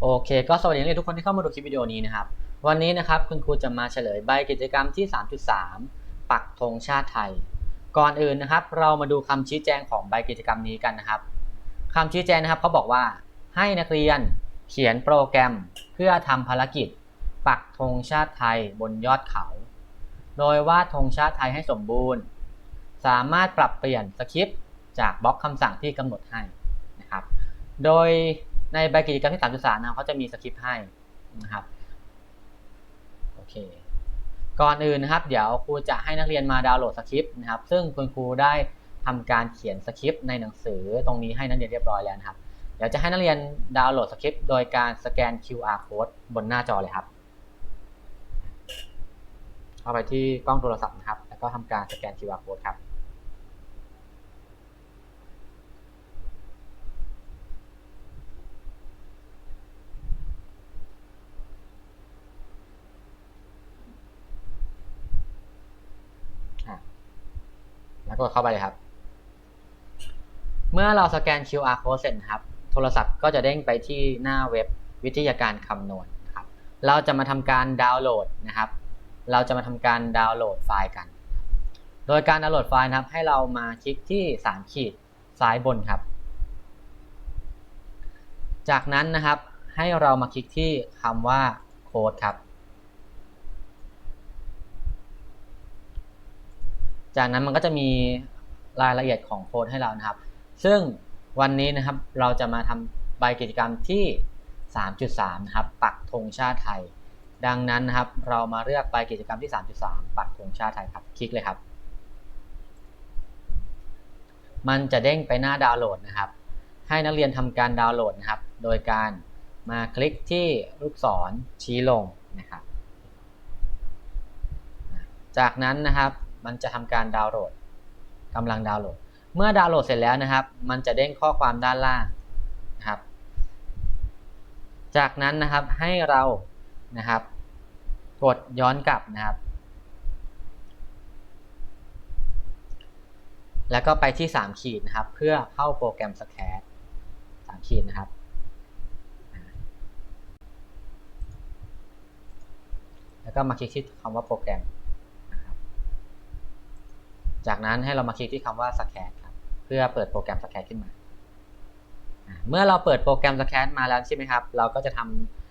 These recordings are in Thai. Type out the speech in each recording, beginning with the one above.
โอเค ก็สวัสดีนักเรียนทุกคนที่เข้ามาดูคลิปวิดีโอนี้นะครับ วันนี้นะครับคุณครูจะมาเฉลยใบกิจกรรมที่ 3.3 ปักธงชาติไทย ก่อนอื่นนะครับ เรามาดูคำชี้แจงของใบกิจกรรมนี้กันนะครับคำชี้แจงนะครับเขาบอกว่า ให้นักเรียนเขียนโปรแกรมเพื่อทำภารกิจ ปักธงชาติไทยบนยอดเขา โดยวาดธงชาติไทยให้สมบูรณ์ สามารถปรับเปลี่ยนสคริปต์จากบล็อกคำสั่งที่กำหนดให้นะครับ โดย ในใบกิจกรรมที่3.3นะครับเขาจะมีสคริปต์ให้นะครับโอเคก่อนอื่นนะครับ เดี๋ยวครูจะให้นักเรียนมาดาวน์โหลดสคริปต์นะครับ ซึ่งคุณครูได้ทำการเขียนสคริปต์ในหนังสือตรงนี้ให้นักเรียนเรียบร้อยแล้วนะครับ เดี๋ยวจะให้นักเรียนดาวน์โหลดสคริปต์โดยการสแกน QR code บนหน้าจอเลยครับ เข้าไปที่กล้องโทรศัพท์นะครับ แล้วก็ทำการสแกน QR code ครับ อะ แล้วก็เข้าไปเลยครับ เมื่อเราสแกน QR code เสร็จครับ โทรศัพท์ก็จะเด้งไปที่หน้าเว็บวิทยาการคำนวณนะครับ เราจะมาทำการดาวน์โหลดนะครับ เราจะมาทำการดาวน์โหลดไฟล์กัน โดยการดาวน์โหลดไฟล์นะครับ ให้เรามาคลิกที่3ขีดซ้ายบนครับ จากนั้นนะครับให้เรามาคลิกที่คำว่าโค้ดครับ จากนั้นมันก็จะมีรายละเอียดของโค้ดให้เรานะครับ ซึ่งวันนี้นะครับเราจะมาทำใบกิจกรรมที่ 3.3 นะครับ ปักธงชาติไทย ดังนั้นนะครับ เรามาเลือกใบกิจกรรมที่ 3.3 ปักธงชาติไทยครับ คลิกเลยครับ มันจะเด้งไปหน้าดาวน์โหลดนะครับ ให้นักเรียนทำการดาวน์โหลดนะครับ โดยการมาคลิกที่ลูกศรชี้ลงนะครับ จากนั้นนะครับ มันจะทำการดาวน์โหลดกำลังดาวน์โหลด เมื่อดาวน์โหลดเสร็จแล้วนะครับ มันจะเด้งข้อความด้านล่างนะครับ จากนั้นนะครับให้เรานะครับ กดย้อนกลับนะครับ แล้วก็ไปที่ 3 ขีดนะครับ เพื่อเข้าโปรแกรมสแคร3ขีดนะครับแล้วก็มาคลิกที่คำว่าโปรแกรม จากนั้นให้เรามาคลิกที่คำว่า scan ครับเพื่อเปิดโปรแกรม scan ขึ้นมา เมื่อเราเปิดโปรแกรม scan มาแล้วใช่ไหมครับ เราก็จะท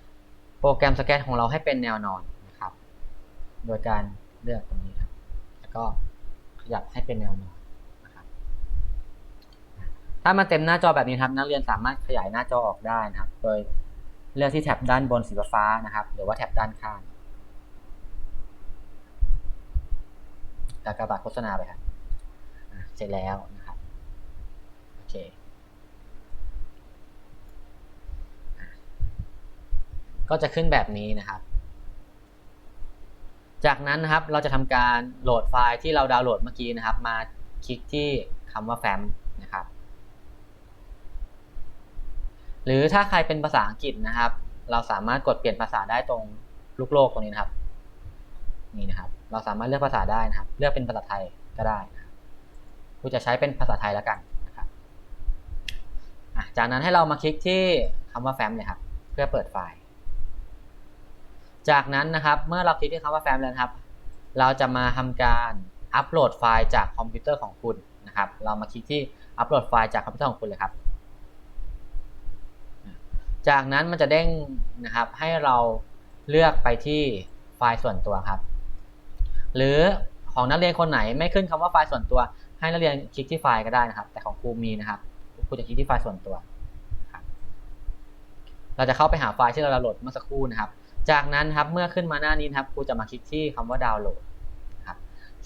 ำโปรแกรม scan ของเราให้เป็นแนวนอนนะครับ โดยการเลือกตรงนี้ครับ แล้วก็ขยับให้เป็นแนวนอนนะครับถ้ามันเต็มหน้าจอแบบนี้ครับนักเรียนสามารถขยายหน้าจอออกได้นะครับ โดยเลือกที่แท็บด้านบนสีฟ้านะครับ หรือว่าแท็บด้านข้างกากบาทโฆษณาไปครับ ร็จแล้วนะครับ โอเคก็จะขึ้นแบบนี้นะครับ จากนั้นนะครับเราจะทำการโหลดไฟล์ที่เราดาวน์โหลดเมื่อกี้นะครับ มาคลิกที่คำว่าแฟ้มนะครับ หรือถ้าใครเป็นภาษาอังกฤษนะครับ เราสามารถกดเปลี่ยนภาษาได้ตรงลูกโลกตรงนี้นะครับ นี่นะครับ เราสามารถเลือกภาษาได้นะครับ เลือกเป็นภาษาไทยก็ได้นะ กูจะใช้เป็นภาษาไทยแล้วกันนะครับจากนั้นให้เรามาคลิกที่คำว่าแฟ้มเลยครับ เพื่อเปิดไฟล์ จากนั้นนะครับ เมื่อเราคลิกที่คำว่าแฟ้มแล้วครับ เราจะมาทำการอัปโหลดไฟล์จากคอมพิวเตอร์ของคุณนะครับ เรามาคลิกที่อัปโหลดไฟล์จากคอมพิวเตอร์ของคุณเลยครับ จากนั้นมันจะเด้งนะครับ ให้เราเลือกไปที่ไฟล์ส่วนตัวครับ หรือของนักเรียนคนไหนไม่ขึ้นคำว่าไฟล์ส่วนตัว ให้นักเรียนคลิกที่ไฟล์ก็ได้นะครับ แต่ของครูมีนะครับครูจะคลิกที่ไฟล์ส่วนตัวเราจะเข้าไปหาไฟล์ที่เราดาวน์โหลดเมื่อสักครู่นะครับ จากนั้นครับเมื่อขึ้นมาหน้านี้ครับครูจะมาคลิกที่คำว่าดาวน์โหลดครับ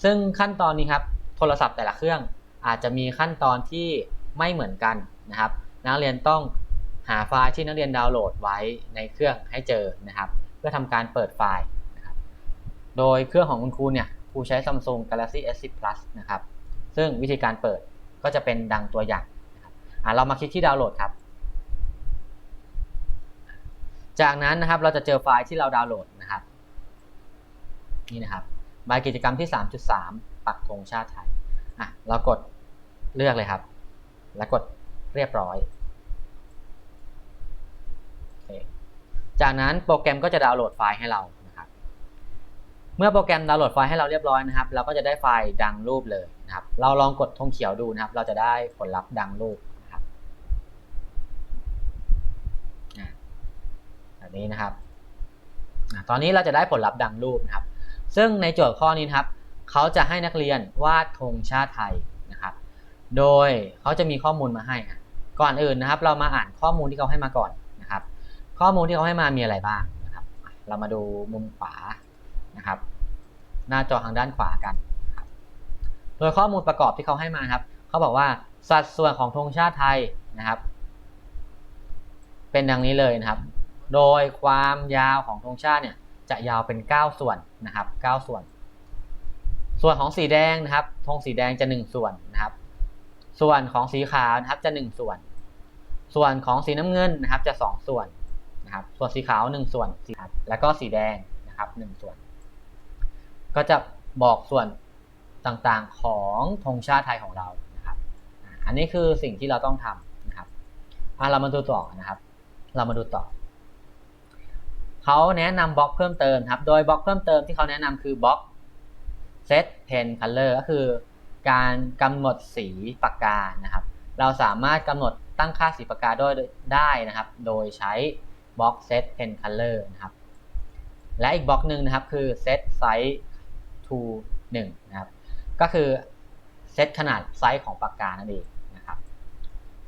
ซึ่งขั้นตอนนี้ครับโทรศัพท์แต่ละเครื่องอาจจะมีขั้นตอนที่ไม่เหมือนกันนะครับ นักเรียนต้องหาไฟล์ที่นักเรียนดาวน์โหลดไว้ในเครื่องให้เจอนะครับ เพื่อทำการเปิดไฟล์นะครับโดยเครื่องของคุณครูเนี่ยครูใช้ Samsung Galaxy S10 Plus นะครับ ซึ่งวิธีการเปิดก็จะเป็นดังตัวอย่างนะครับเรามาคลิกที่ดาวน์โหลดครับ จากนั้นนะครับเราจะเจอไฟล์ที่เราดาวน์โหลดนะครับนี่นะครับใบกิจกรรมที่ 3.3 ปักธงชาติไทยอะเรากดเลือกเลยครับ แล้วกดเรียบร้อย จากนั้นโปรแกรมก็จะดาวน์โหลดไฟล์ให้เรานะครับ เมื่อโปรแกรมดาวน์โหลดไฟล์ให้เราเรียบร้อยนะครับ เราก็จะได้ไฟล์ดังรูปเลย นะครับ เราลองกดธงเขียวดูนะครับ เราจะได้ผลลัพธ์ดังรูปนะครับอะแบบนี้นะครับ ตอนนี้เราจะได้ผลลัพธ์ดังรูปนะครับ ซึ่งในโจทย์ข้อนี้นครับ เขาจะให้นักเรียนวาดธงชาติไทยนะครับ โดยเขาจะมีข้อมูลมาให้ ก่อนอื่นนะครับ เรามาอ่านข้อมูลที่เขาให้มาก่อนนะครับ ข้อมูลที่เขาให้มามีอะไรบ้างนะครับ เรามาดูมุมขวานะครับ หน้าจอทางด้านขวากัน โดยข้อมูลประกอบที่เขาให้มาครับเขาบอกว่าสัดส่วนของธงชาติไทยนะครับ เป็นดังนี้เลยนะครับ โดยความยาวของธงชาติเนี่ยจะยาวเป็น 9 ส่วนนะครับ 9 ส่วน ส่วนของสีแดงนะครับธงสีแดงจะ 1 ส่วนนะครับ ส่วนของสีขาวนะครับจะ 1 ส่วน ส่วนของสีน้ำเงินนะครับจะ 2 ส่วนนะครับ ส่วนสีขาว 1 ส่วนสีครับแล้วก็สีแดงนะครับ 1 ส่วน ก็จะบอกส่วน ต่างๆของธงชาติไทยของเรานะครับ อันนี้คือสิ่งที่เราต้องทำนะครับเรามาดูต่อนะครับ เรามาดูต่อเขาแนะนำบล็อกเพิ่มเติมครับ โดยบล็อกเพิ่มเติมที่เขาแนะนำคือบล็อก set pen color ก็คือการกำหนดสีปากกานะครับ เราสามารถกำหนดตั้งค่าสีปากกาด้วยได้นะครับ โดยใช้บล็อก set pen color นะครับ และอีกบล็อกหนึ่งนะครับคือ set size to 1นะครับ ก็คือเซตขนาดไซส์ของปากกานั่นเองนะครับ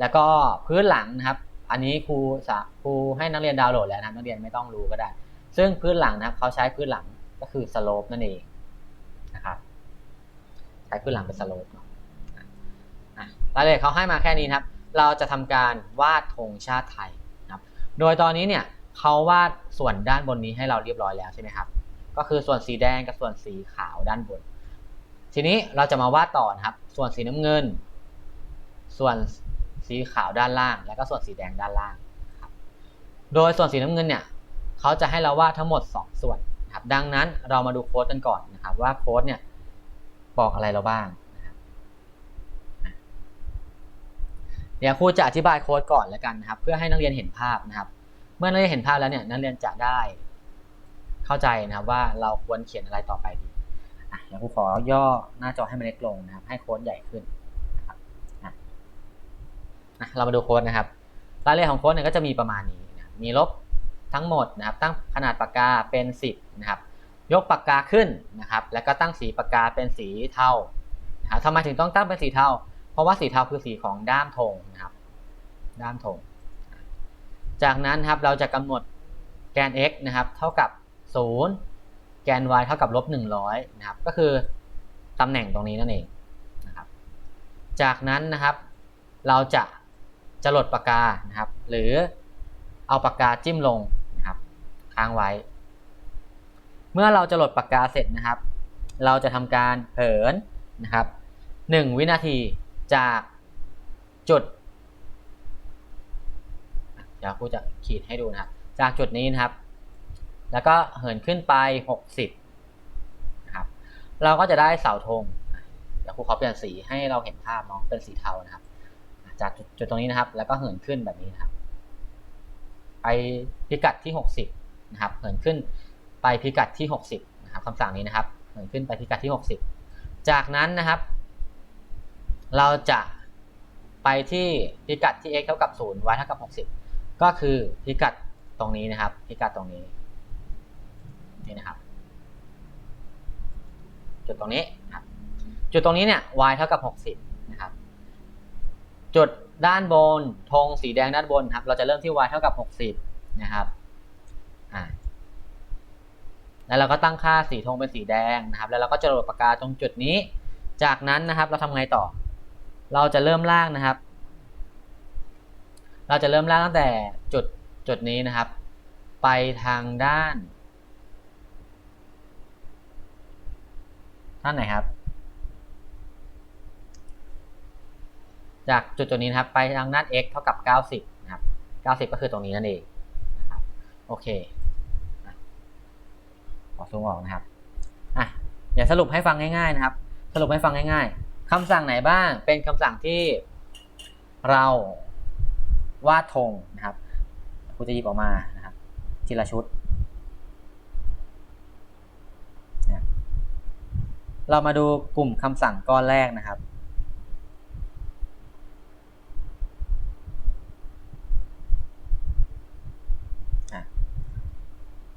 แล้วก็พื้นหลังนะครับ อันนี้ครูสะครูให้นักเรียนดาวน์โหลดแล้วนะนักเรียนไม่ต้องรู้ก็ได้ ซึ่งพื้นหลังนะครับเขาใช้พื้นหลังก็คือ slope นั่นเองนะครับใช้พื้นหลังเป็น slope เนาะรายละเอียดเขาให้มาแค่นี้นครับ เราจะทำการวาดธงชาติไทยนะครับ โดยตอนนี้เนี่ยเขาวาดส่วนด้านบนนี้ให้เราเรียบร้อยแล้วใช่ไหมครับ ก็คือส่วนสีแดงกับส่วนสีขาวด้านบน ทีนี้เราจะมาวาดต่อนะครับ ส่วนสีน้ำเงิน ส่วนสีขาวด้านล่าง แล้วก็ส่วนสีแดงด้านล่างครับโดยส่วนสีน้ำเงินเนี่ยเขาจะให้เราวาดทั้งหมด 2 ส่วนครับดังนั้นเรามาดูโค้ดกันก่อนนะครับ ว่าโค้ดเนี่ยบอกอะไรเราบ้างนะครับเดี๋ยวครูจะอธิบายโค้ดก่อนแล้วกันนะครับ เพื่อให้นักเรียนเห็นภาพนะครับ เมื่อนักเรียนเห็นภาพแล้วเนี่ยนักเรียนจะได้เข้าใจนะครับว่าเราควรเขียนอะไรต่อไป เดี๋ยวครูขอย่อหน้าจอให้มันเล็กลงนะครับ ให้โค้ดใหญ่ขึ้นนะครับอะเรามาดูโค้ดนะครับรายละเอียดของโค้ดเนี่ยก็จะมีประมาณนี้นะมีลบทั้งหมดนะครับ ตั้งขนาดปากกาเป็น 10 นะครับ ยกปากกาขึ้นนะครับ แล้วก็ตั้งสีปากกาเป็นสีเทานะครับทำไมถึงต้องตั้งเป็นสีเทา เพราะว่าสีเทาคือสีของด้ามธงนะครับ ด้ามธง จากนั้นครับเราจะกำหนดแกน x นะครับ เท่ากับ 0 แกน y เท่ากับลบ100นะครับ ก็คือตำแหน่งตรงนี้นั่นเองนะครับ จากนั้นนะครับ เราจะจะหลดปากกานะครับ หรือเอาปากกาจิ้มลงนะครับ ค้างไว้ เมื่อเราจะหลดปากกาเสร็จนะครับ เราจะทำการเหินนะครับ 1 วินาทีจากจุดเดี๋ยวครูจะขีดให้ดูนะครับ จากจุดนี้นะครับ แล้วก็เหินขึ้นไป 60นะครับ เราก็จะได้เสาธงเดี๋ยวครูขอเปลี่ยนสีให้เราเห็นภาพเนาะเป็นสีเทานะครับ จากจุดตรงนี้นะครับ แล้วก็เหินขึ้นแบบนี้นะครับไปพิกัดที่ 60นะครับ เหินขึ้นไปพิกัดที่ 60นะครับคำสั่งนี้นะครับ เหินขึ้นไปพิกัดที่ 60 จากนั้นนะครับ เราจะไปที่พิกัดที่ x เท่ากับ0 y เท่ากับ 60 ก็คือพิกัดตรงนี้นะครับ พิกัดตรงนี้ นี่นะครับ จุดตรงนี้นะครับจุดตรงนี้เนี่ย y เท่ากับ 60 นะครับ จุดด้านบนธงสีแดงด้านบนครับ เราจะเริ่มที่ y เท่ากับ 60 นะครับอ่าแล้วเราก็ตั้งค่าสีธงเป็นสีแดงนะครับ แล้วเราก็จะโหลดปากกาตรงจุดนี้ จากนั้นนะครับ เราทำไงต่อ เราจะเริ่มลากนะครับ เราจะเริ่มลากตั้งแต่จุดจุดนี้นะครับ ไปทางด้าน ด้านไหนครับ จากจุดจุดนี้นะครับ ไปทางด้าน x เท่ากับ 90 นะครับ 90 ก็คือตรงนี้นั่นเองนะครับโอเคขอซูมออกนะครับอะเดี๋ยวสรุปให้ฟังง่ายๆนะครับ สรุปให้ฟังง่ายๆคำสั่งไหนบ้างเป็นคำสั่งที่เราวาดธงนะครับครูจะหยิบออกมานะครับทีละชุดเนี่ย เรามาดูกลุ่มคำสั่งก้อนแรกนะครับ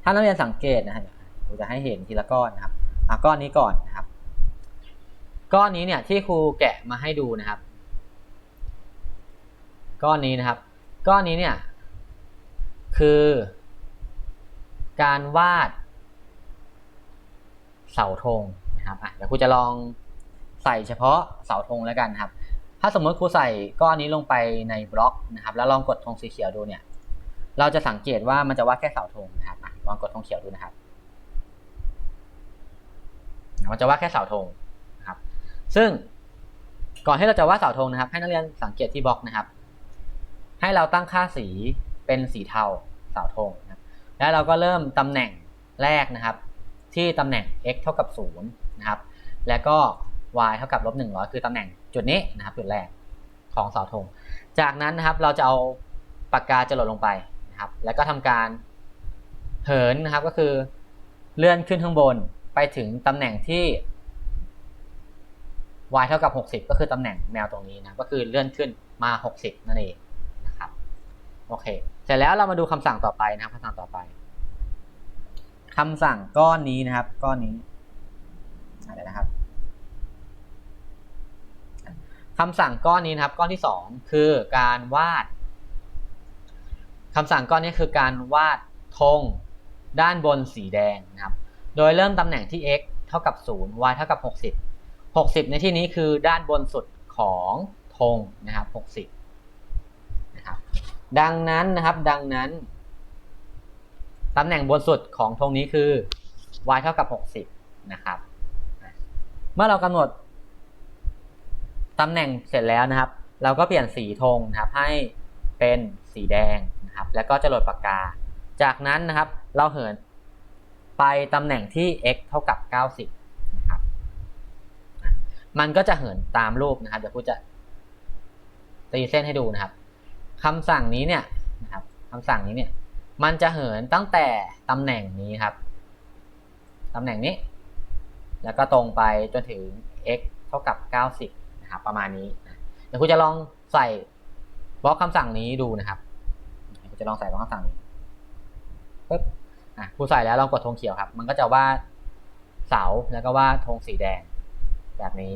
ถ้านักเรียนสังเกตนะฮะผมจะให้เห็นทีละก้อนนะครับอะก้อนนี้ก่อนนะครับ ก้อนนี้เนี่ยที่ครูแกะมาให้ดูนะครับ ก้อนนี้นะครับ ก้อนนี้เนี่ยคือ การวาด เสาธง นะครับอะเดี๋ยวครูจะลองใส่เฉพาะเสาธงแล้วกันครับ ถ้าสมมติครูใส่ก้อนนี้ลงไปในบล็อกนะครับ แล้วลองกดธงสีเขียวดูเนี่ย เราจะสังเกตว่ามันจะวาดแค่เสาธงนะครับอะลองกดธงเขียวดูนะครับมันจะวาดแค่เสาธงนะครับ ซึ่งก่อนที่เราจะวาดเสาธงนะครับ ให้นักเรียนสังเกตที่บล็อกนะครับ ให้เราตั้งค่าสีเป็นสีเทาเสาธงนะแล้วเราก็เริ่มตำแหน่งแรกนะครับ ที่ตำแหน่ง x เท่ากับ 0 นะครับ แล้วก็ y เท่ากับลบ100 คือตำแหน่งจุดนี้นะครับจุดแรกของเสาธง จากนั้นนะครับเราจะเอาปากกาจรดลงไปนะครับ แล้วก็ทำการเหินนะครับก็คือเลื่อนขึ้นข้างบนไปถึงตำแหน่งที่ y เท่ากับ 60 ก็คือตำแหน่งแมวตรงนี้นะก็คือเลื่อนขึ้นมา 60 นั่นเองนะครับโอเค เสร็จแล้วเรามาดูคำสั่งต่อไปนะครับคำสั่งต่อไปคำสั่งก้อนนี้นะครับ ก้อนนี้ อะไรนะครับคำสั่งก้อนนี้นะครับ ก้อนที่สองคือการวาดคำสั่งก้อนนี้คือการวาดธงด้านบนสีแดงนะครับ โดยเริ่มตำแหน่งที่ x เท่ากับ 0 y เท่ากับ 60 60 ในที่นี้คือด้านบนสุดของธงนะครับ 60 นะครับ ดังนั้นนะครับ ดังนั้นตำแหน่งบนสุดของธงนี้คือ y เท่ากับ 60 นะครับ เมื่อเรากำหนดตำแหน่งเสร็จแล้วนะครับ เราก็เปลี่ยนสีธงนะครับให้เป็นสีแดงนะครับ แล้วก็จะโหลดปากกา จากนั้นนะครับ เราเหินไปตำแหน่งที่ x เท่ากับ 90นะครับ มันก็จะเหินตามรูปนะครับ เดี๋ยวครูจะตีเส้นให้ดูนะครับคำสั่งนี้เนี่ยนะครับคำสั่งนี้เนี่ย มันจะเหินตั้งแต่ตำแหน่งนี้ครับตำแหน่งนี้ แล้วก็ตรงไปจนถึง x เท่ากับ 90 นะครับ ประมาณนี้ เดี๋ยวครูจะลองใส่บล็อกคำสั่งนี้ดูนะครับครูจะลองใส่บล็อกคำสั่งนี้ปึ๊บอะครูใส่แล้วลองกดธงเขียวครับ มันก็จะวาดเสาแล้วก็วาดธงสีแดง แบบนี้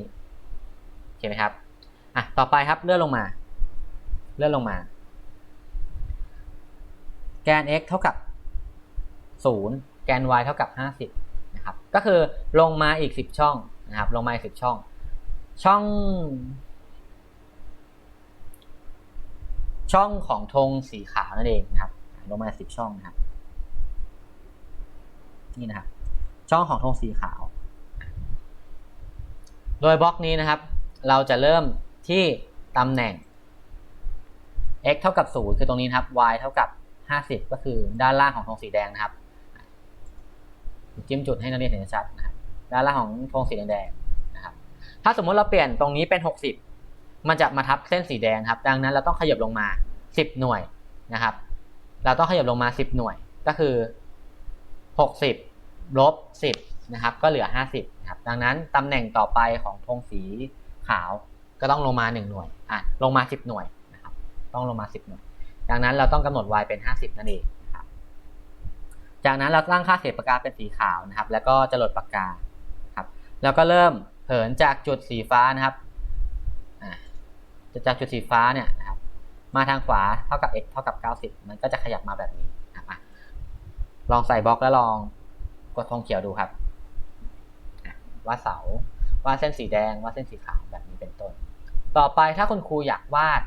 โอเคไหมครับอะต่อไปครับเลื่อนลงมา เลื่อนลงมา แกน x เท่ากับ 0 แกน y เท่ากับ 50 ก็คือลงมาอีก10ช่องนะครับ ลงมาอีก10ช่อง ช่อง ช่องของธงสีขาวนั่นเองนะครับ ลงมา10ช่องนะครับนี่นะครับ ช่องของธงสีขาว โดยบล็อกนี้นะครับ เราจะเริ่มที่ตำแหน่ง x เท่ากับ 0 คือตรงนี้นะครับ y เท่ากับ 50 ก็คือด้านล่างของธงสีแดงนะครับ จิ้มจุดให้นักเรียนเห็นชัดนะครับด้านล่างของธงสีแดงนะครับ ถ้าสมมติเราเปลี่ยนตรงนี้เป็น 60 มันจะมาทับเส้นสีแดงครับ ดังนั้นเราต้องขยับลงมา 10 หน่วยนะครับ เราต้องขยับลงมา 10 หน่วย ก็คือ 60ลบ10นะครับ ก็เหลือ 50นะครับ ดังนั้นตำแหน่งต่อไปของธงสีขาวก็ต้องลงมา 1 หน่วย อะ ลงมา 10 หน่วยนะครับ ต้องลงมา 10 หน่วย ดังนั้นเราต้องกำหนด y เป็น 50 นั่นเอง จากนั้นเราตั้งค่าเศษปากกาเป็นสีขาวนะครับ แล้วก็จะหลดปากกาครับแล้วก็เริ่มเหินจากจุดสีฟ้านะครับจากจุดสีฟ้าเนี่ยนะครับมาทางขวาเท่ากับ x เท่ากับ 90 มันก็จะขยับมาแบบนี้นะครับลองใส่บล็อกแล้วลองกดธงเขียวดูครับอะวาดเสาวาดเส้นสีแดงวาดเส้นสีขาวแบบนี้เป็นต้น ต่อไปถ้าคุณครูอยากวาด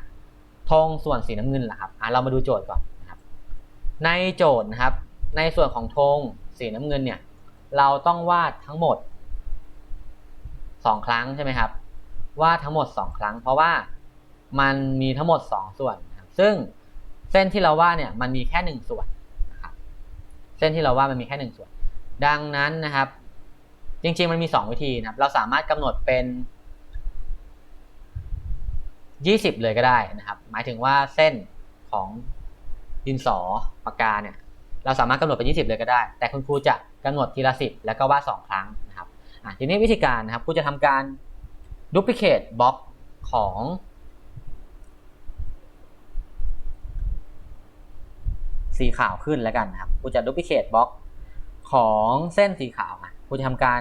ธงส่วนสีน้ำเงินล่ะครับอะเรามาดูโจทย์ก่อนนะครับ ในโจทย์นะครับ ในส่วนของธงสีน้ำเงินเนี่ย เราต้องวาดทั้งหมดสองครั้งใช่ไหมครับ วาดทั้งหมดสองครั้ง เพราะว่ามันมีทั้งหมดสองส่วนครับซึ่งเส้นที่เราวาดเนี่ยมันมีแค่หนึ่งส่วนนะครับเส้นที่เราวาดมันมีแค่หนึ่งส่วน ดังนั้นนะครับ จริงๆมันมีสองวิธีนะครับ เราสามารถกำหนดเป็น 20 เลยก็ได้นะครับ หมายถึงว่าเส้นของดินสอปากกาเนี่ย เราสามารถกำหนดเป็น 20 เลยก็ได้ แต่คุณครูจะกำหนดทีละ 10 แล้วก็วาด2ครั้งนะครับทีนี้วิธีการนะครับครูจะทำการ duplicate บล็อกของสีขาวขึ้นแล้วกันนะครับครูจะ duplicate บล็อกของเส้นสีขาวอะครูจะทำการ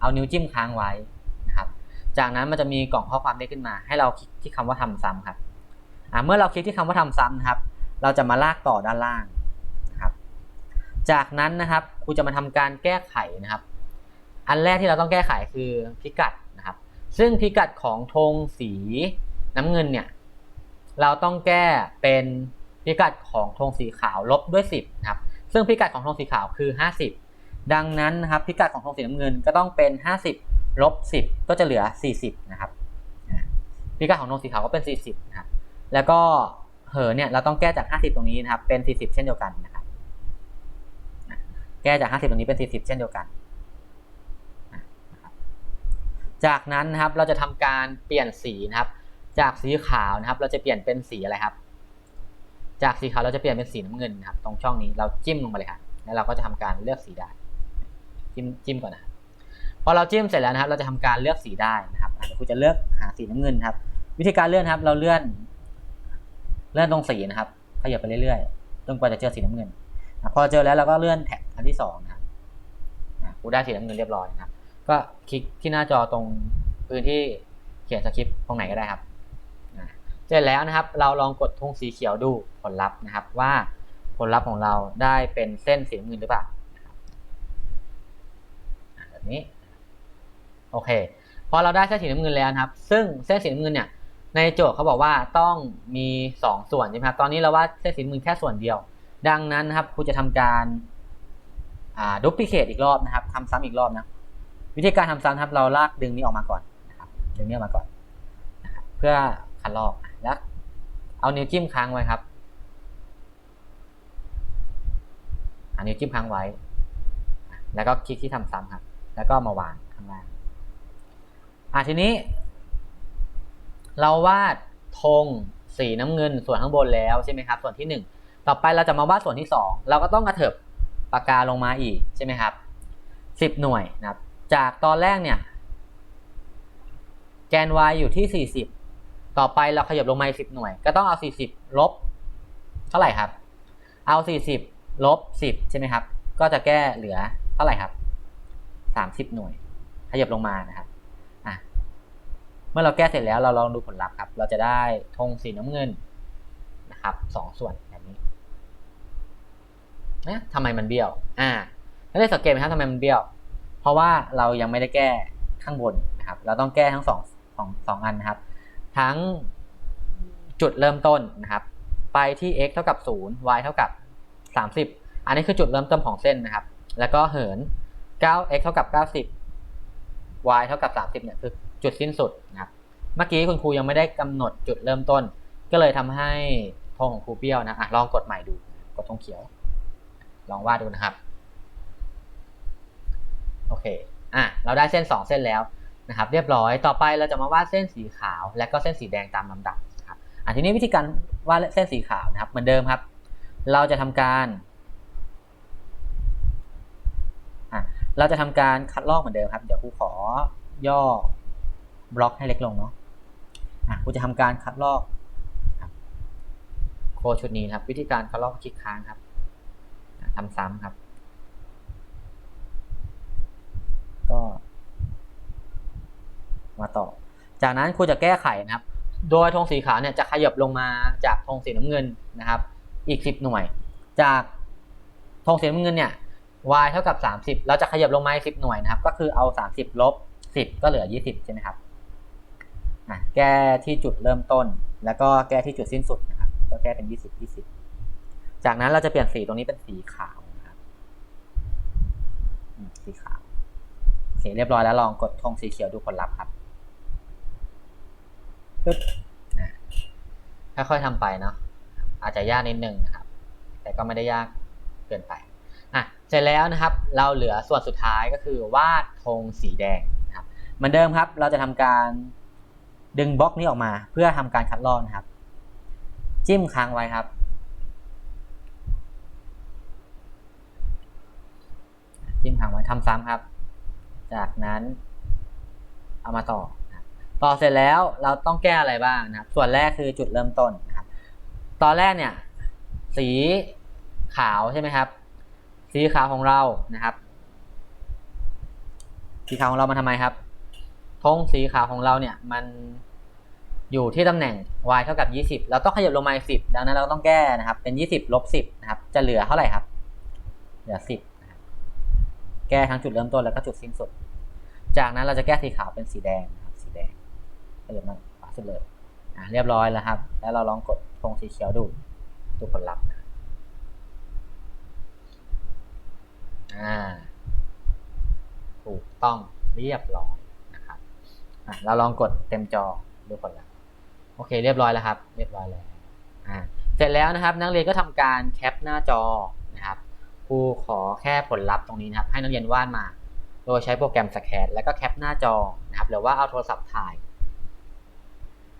เอานิ้วจิ้มค้างไว้นะครับ จากนั้นมันจะมีกล่องข้อความได้ขึ้นมา ให้เราคลิกที่คำว่าทำซ้ำครับ อ่าเมื่อเราคลิกที่คำว่าทำซ้ำนะครับ เราจะมาลากต่อด้านล่าง จากนั้นนะครับครูจะมาทำการแก้ไขนะครับ อันแรกที่เราต้องแก้ไขคือพิกัดนะครับ ซึ่งพิกัดของธงสีน้ำเงินเนี่ยเราต้องแก้เป็นพิกัดของธงสีขาวลบด้วย 10นะครับ ซึ่งพิกัดของธงสีขาวคือ 50 ดังนั้นนะครับพิกัดของธงสีน้ำเงินก็ต้องเป็น 50ลบ10 ก็จะเหลือ 40 นะครับพิกัดของธงสีขาวก็เป็น 40นะครับแล้วก็เหอเนี่ยเราต้องแก้จาก 50 ตรงนี้นะครับเป็น 40 เช่นเดียวกันนะครับ แก้จาก 50ตรงนี้เป็น 40 เช่นเดียวกัน จากนั้นนะครับเราจะทำการเปลี่ยนสีนะครับ จากสีขาวนะครับ เราจะเปลี่ยนเป็นสีอะไรครับ จากสีขาวเราจะเปลี่ยนเป็นสีน้ำเงินนะครับ ตรงช่องนี้เราจิ้มลงไปเลยครับแล้วเราก็จะทำการเลือกสีได้ จิ้มจิ้มก่อนนะครับพอเราจิ้มเสร็จแล้วนะครับ เราจะทำการเลือกสีได้นะครับเดี๋ยวครูจะเลือกหาสีน้ำเงินครับ วิธีการเลื่อนครับ เราเลื่อน เลื่อนตรงสีนะครับขยับไปเรื่อยๆจนกว่าจะเจอสีน้ำเงินพอเจอแล้วเราก็เลื่อนแท็บ อันที่สองนะครับกูได้สีน้ำเงินเรียบร้อยนะครับก็คลิกที่หน้าจอตรงพื้นที่เขียนสคริปต์ตรงไหนก็ได้ครับเสร็จแล้วนะครับ เราลองกดธงสีเขียวดูผลลัพธ์นะครับ ว่าผลลัพธ์ของเราได้เป็นเส้นสีน้ำเงินหรือเปล่าแบบนี้โอเคพอเราได้เส้นสีน้ำเงินแล้วนะครับ ซึ่งเส้นสีน้ำเงินเนี่ยในโจทย์เขาบอกว่าต้องมี 2 ส่วนใช่ไหมครับตอนนี้เราว่าเส้นสีน้ำเงินแค่ส่วนเดียว ดังนั้นนะครับครูจะทำการ ดูพิเคทอีกรอบนะครับทำซ้ำอีกรอบนะ วิธีการทำซ้ำครับเราลากดึงนี้ออกมาก่อนนะครับดึงนี้ออกมาก่อนนะครับเพื่อคัดลอกแล้วเอานิ้วจิ้มค้างไว้ครับอันนิ้วจิ้มค้างไว้ แล้วก็คลิกที่ทำซ้ำครับ แล้วก็มาวางข้างล่างอะทีนี้ เราวาดธงสีน้ำเงินส่วนข้างบนแล้วใช่ไหมครับ ส่วนที่หนึ่งต่อไปเราจะมาวาดส่วนที่สองเราก็ต้องกระเถิบ ปากกาลงมาอีกใช่ไหมครับสิบหน่วยนะครับ จากตอนแรกเนี่ย แกน y อยู่ที่สี่สิบต่อไปเราขยับลงมาอีกสิบหน่วย ก็ต้องเอาสี่สิบลบ เท่าไหร่ครับ เอาสี่สิบลบสิบใช่ไหมครับ ก็จะแก้เหลือเท่าไหร่ครับสามสิบหน่วย ขยับลงมานะครับอะเมื่อเราแก้เสร็จแล้วเราลองดูผลลัพธ์ครับ เราจะได้ธงสีน้ำเงินนะครับสองส่วน นะทำไมมันเบี้ยว อ่าแล้วได้สังเกตไหมครับทำไมมันเบี้ยว เพราะว่าเรายังไม่ได้แก้ข้างบนนะครับ เราต้องแก้ทั้งสองสองสองอันนะครับ ทั้งจุดเริ่มต้นนะครับ ไปที่ x เท่ากับ 0 y เท่ากับ 30 อันนี้คือจุดเริ่มต้นของเส้นนะครับ แล้วก็เหิน 9x เท่ากับ 90 y เท่ากับ 30เนี่ยคือจุดสิ้นสุดนะครับ เมื่อกี้คุณครูยังไม่ได้กำหนดจุดเริ่มต้น ก็เลยทำให้ธงของครูเปี้ยวนะอะลองกดใหม่ดู กดธงเขียว ลองวาดดูนะครับ โอเค อะ เราได้เส้น 2 เส้นแล้วนะครับ เรียบร้อย ต่อไปเราจะมาวาดเส้นสีขาว และก็เส้นสีแดงตามลำดับนะครับ อะทีนี้วิธีการวาดเส้นสีขาวนะครับ เหมือนเดิมครับ เราจะทำการ อะ เราจะทำการคัดลอกเหมือนเดิมครับ เดี๋ยวครูขอย่อบล็อกให้เล็กลงเนาะ อะครูจะทำการคัดลอกโคชุดนี้ครับ วิธีการคัดลอกคลิกค้างครับ ทำซ้ำครับ ก็ มาต่อ จากนั้นครูจะแก้ไขนะครับ โดยธงสีขาวเนี่ยจะขยับลงมาจากธงสีน้ำเงินนะครับ อีก 10 หน่วย จากธงสีน้ำเงินเนี่ย y เท่ากับ 30 เราจะขยับลงมาอีก10 หน่วยนะครับ ก็คือเอา 30ลบ10 ก็เหลือ 20 ใช่ไหมครับแก้ที่จุดเริ่มต้น แล้วก็แก้ที่จุดสิ้นสุดนะครับ ก็แก้เป็น 20 20 จากนั้นเราจะเปลี่ยนสีตรงนี้เป็นสีขาวนะครับสีขาวโอเคเรียบร้อยแล้วลองกดธงสีเขียวดูผลลัพธ์ครับปึ๊บค่อยๆทำไปเนาะอาจจะยากนิดนึงนะครับ แต่ก็ไม่ได้ยากเกินไปอะเสร็จแล้วนะครับ เราเหลือส่วนสุดท้ายก็คือวาดธงสีแดงนะครับเหมือนเดิมครับ เราจะทำการดึงบล็อกนี้ออกมา เพื่อทำการคัดลอกนะครับ จิ้มค้างไว้ครับ ค้างไว้ ทำซ้ำครับ จากนั้นเอามาต่อต่อเสร็จแล้วเราต้องแก้อะไรบ้างนะครับ ส่วนแรกคือจุดเริ่มต้นนะครับ ตอนแรกเนี่ย สีขาวใช่ไหมครับ สีขาวของเรานะครับ สีขาวของเรามาทำไมครับธงสีขาวของเราเนี่ยมันอยู่ที่ตำแหน่ง y เท่ากับ 20 เราต้องขยับลงมาอีก10 ดังนั้นเราต้องแก้นะครับ เป็น 20ลบ10 นะครับ จะเหลือเท่าไหร่ครับ เหลือ 10 แก้ทั้งจุดเริ่มต้นแล้วก็จุดสิ้นสุด จากนั้นเราจะแก้สีขาวเป็นสีแดงนะครับสีแดงขยับมาขวาสุดเลยอะเรียบร้อยแล้วครับ แล้วเราลองกดธงสีเขียวดูดูผลลัพธ์อ่าถูกต้องเรียบร้อยนะครับอะเราลองกดเต็มจอดูผลลัพธ์โอเคเรียบร้อยแล้วครับ เรียบร้อยแล้วอ่าเสร็จแล้วนะครับ นักเรียนก็ทำการแคปหน้าจอ รูขอแค่ผลลัพธ์ตรงนี้นะครับ ให้นักเรียนวาดมา โดยใช้โปรแกรมสแกนแล้วก็แคปหน้าจอนะครับ หรือว่าเอาโทรศัพท์ถ่าย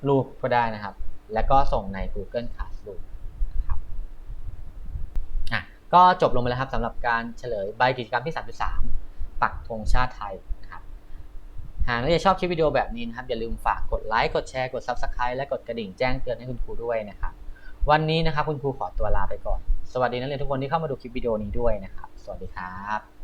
รูปก็ได้นะครับ แล้วก็ส่งใน Google Classroom นะครับอะก็จบลงไปแล้วครับสำหรับการเฉลยใบกิจกรรมที่ 3.3 ปักธงชาติไทยนะครับ หากนักเรียนชอบคลิปวิดีโอแบบนี้นะครับ อย่าลืมฝากกดไลค์กดแชร์กด Subscribe และกดกระดิ่งแจ้งเตือนให้คุณครูด้วยนะครับ วันนี้นะครับคุณครูขอตัวลาไปก่อน สวัสดีนักเรียนทุกคนที่เข้ามาดูคลิปวิดีโอนี้ด้วยนะครับ สวัสดีครับ